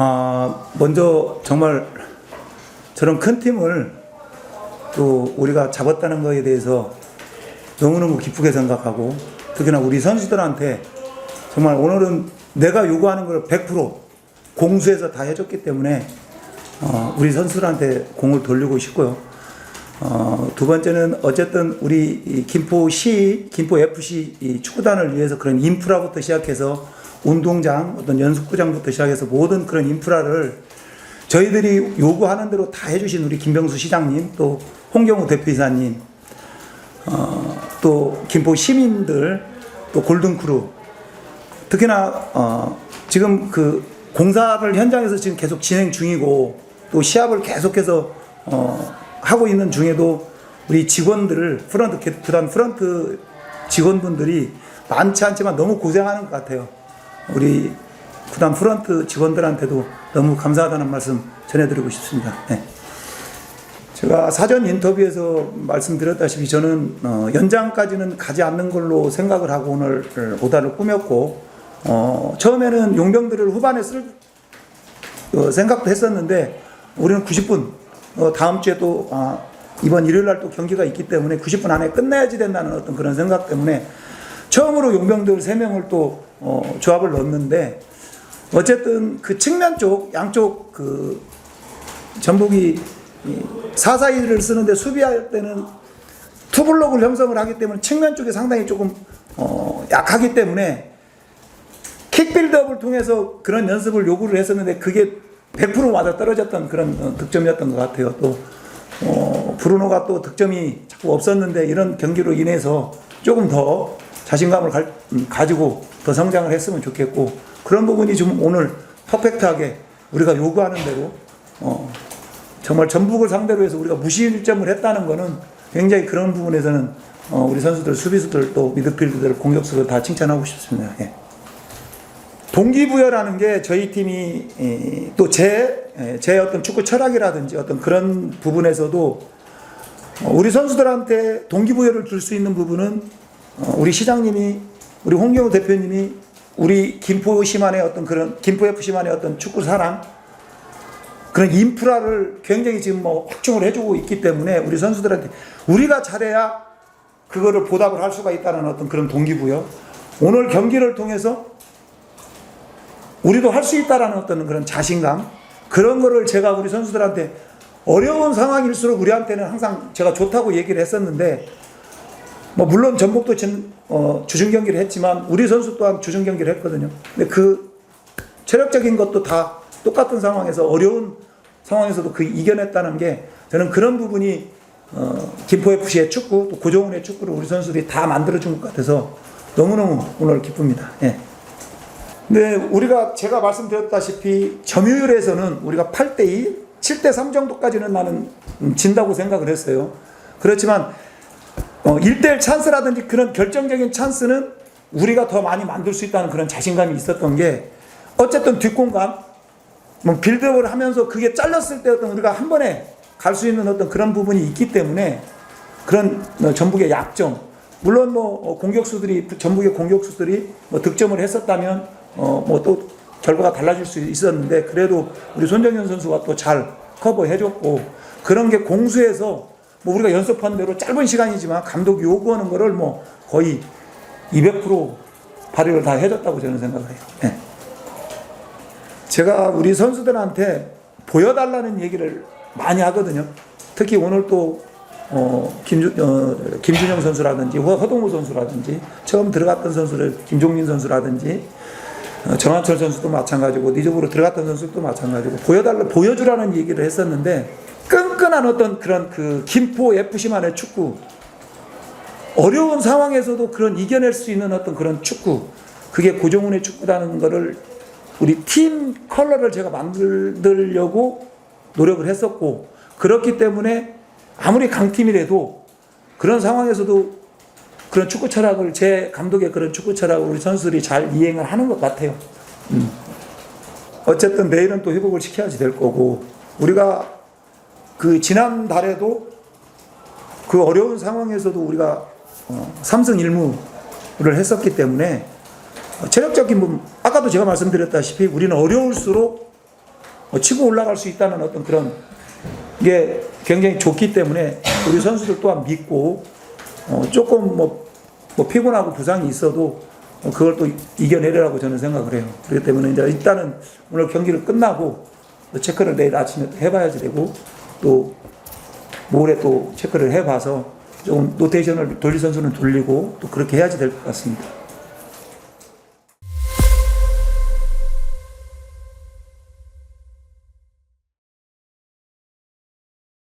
아, 먼저 정말 저런 큰 팀을 또 우리가 잡았다는 것에 대해서 너무너무 기쁘게 생각하고 특히나 우리 선수들한테 정말 오늘은 내가 요구하는 걸 100% 공수해서 다 해줬기 때문에 어, 우리 선수들한테 공을 돌리고 싶고요. 어, 두 번째는 어쨌든 우리 이 김포시, 김포 FC 이 축구단을 위해서 그런 인프라부터 시작해서 운동장, 어떤 연습구장부터 시작해서 모든 그런 인프라를 저희들이 요구하는 대로 다 해주신 우리 김병수 시장님, 또 홍경우 대표이사님, 어, 또 김포 시민들, 또 골든크루, 특히나 어, 지금 그 공사를 현장에서 지금 계속 진행 중이고 또 시합을 계속해서 어, 하고 있는 중에도 우리 직원들을 프런트 그다음 프런트 직원분들이 많지 않지만 너무 고생하는 것 같아요. 우리 그다음 프런트 직원들한테도 너무 감사하다는 말씀 전해드리고 싶습니다. 네. 제가 사전 인터뷰에서 말씀드렸다시피 저는 어, 연장까지는 가지 않는 걸로 생각을 하고 오늘 오다를 꾸몄고 어, 처음에는 용병들을 후반에 쓸 어, 생각도 했었는데 우리는 90분 어, 다음 주에 또 아, 이번 일요일 날 또 경기가 있기 때문에 90분 안에 끝내야지 된다는 어떤 그런 생각 때문에 처음으로 용병들 3명을 또 어, 조합을 넣었는데 어쨌든 그 측면 쪽 양쪽 그 전북이 442를 쓰는데 수비할 때는 투블록을 형성을 하기 때문에 측면 쪽이 상당히 조금 어, 약하기 때문에 킥 빌드업을 통해서 그런 연습을 요구를 했었는데 그게 100% 맞아 떨어졌던 그런 어, 득점이었던 것 같아요. 또 어, 브루노가 또 득점이 자꾸 없었는데 이런 경기로 인해서 조금 더 자신감을 갈- 음, 가지고 더 성장을 했으면 좋겠고 그런 부분이 좀 오늘 퍼펙트하게 우리가 요구하는 대로 어, 정말 전북을 상대로 해서 우리가 무실점을 했다는 거는 굉장히 그런 부분에서는 어, 우리 선수들 수비수들 또 미드필드들 공격수들 다 칭찬하고 싶습니다. 예. 동기부여라는 게 저희 팀이 또 제 제 어떤 축구 철학이라든지 어떤 그런 부분에서도 어, 우리 선수들한테 동기부여를 줄 수 있는 부분은 어, 우리 시장님이 우리 홍경우 대표님이 우리 김포 시만의 어떤 그런 김포 FC만의 어떤 축구 사랑 그런 인프라를 굉장히 지금 뭐 확충을 해주고 있기 때문에 우리 선수들한테 우리가 잘해야 그거를 보답을 할 수가 있다는 어떤 그런 동기부여. 오늘 경기를 통해서 우리도 할 수 있다라는 어떤 그런 자신감 그런 거를 제가 우리 선수들한테 어려운 상황일수록 우리한테는 항상 제가 좋다고 얘기를 했었는데 뭐 물론 전북도 진, 어, 주중 경기를 했지만 우리 선수 또한 주중 경기를 했거든요. 근데 그 체력적인 것도 다 똑같은 상황에서 어려운 상황에서도 그 이겨냈다는 게 저는 그런 부분이 어, 김포 FC의 축구 또 고종훈의 축구를 우리 선수들이 다 만들어준 것 같아서 너무너무 오늘 기쁩니다. 예. 근데 우리가 제가 말씀드렸다시피 점유율에서는 우리가 8대 2, 7대 3 정도까지는 나는 음, 진다고 생각을 했어요. 그렇지만 어, 1대1 찬스라든지 그런 결정적인 찬스는 우리가 더 많이 만들 수 있다는 그런 자신감이 있었던 게 어쨌든 뒷공간 뭐 빌드업을 하면서 그게 잘렸을 때 어떤 우리가 한 번에 갈 수 있는 어떤 그런 부분이 있기 때문에 그런 어, 전북의 약점. 물론 뭐 어, 공격수들이 전북의 공격수들이 뭐 득점을 했었다면 어 뭐 또 결과가 달라질 수 있었는데 그래도 우리 손정현 선수가 또 잘 커버해줬고 그런 게 공수에서 뭐 우리가 연습한 대로 짧은 시간이지만 감독이 요구하는 거를 뭐 거의 200% 발휘를 다 해줬다고 저는 생각해요. 예. 제가 우리 선수들한테 보여달라는 얘기를 많이 하거든요. 특히 오늘 또 어, 김주, 어, 김준영 선수라든지 허- 허동우 선수라든지 처음 들어갔던 선수를 김종민 선수라든지 어, 정한철 선수도 마찬가지고 니적으로 들어갔던 선수도 마찬가지고 보여달라 보여주라는 얘기를 했었는데 끈끈한 어떤 그런 그 김포 FC만의 축구 어려운 상황에서도 그런 이겨낼 수 있는 어떤 그런 축구 그게 고종훈의 축구라는 거를 우리 팀 컬러를 제가 만들려고 노력을 했었고 그렇기 때문에 아무리 강팀이라도 그런 상황에서도 그런 축구 철학을 제 감독의 그런 축구 철학을 우리 선수들이 잘 이행을 하는 것 같아요. 음. 어쨌든 내일은 또 회복을 시켜야지 될 거고 우리가 그 지난 달에도 그 어려운 상황에서도 우리가 어, 3승 1무를 했었기 때문에 체력적인 부분 아까도 제가 말씀드렸다시피 우리는 어려울수록 어, 치고 올라갈 수 있다는 어떤 그런 게 굉장히 좋기 때문에 우리 선수들 또한 믿고 어, 조금 뭐, 뭐 피곤하고 부상이 있어도 어, 그걸 또 이겨내려고 저는 생각을 해요. 그렇기 때문에 이제 일단은 오늘 경기를 끝나고 또 체크를 내일 아침에 해봐야지 되고 또 모레 또 체크를 해봐서 조금 로테이션을 돌릴 선수는 돌리고 또 그렇게 해야지 될 것 같습니다.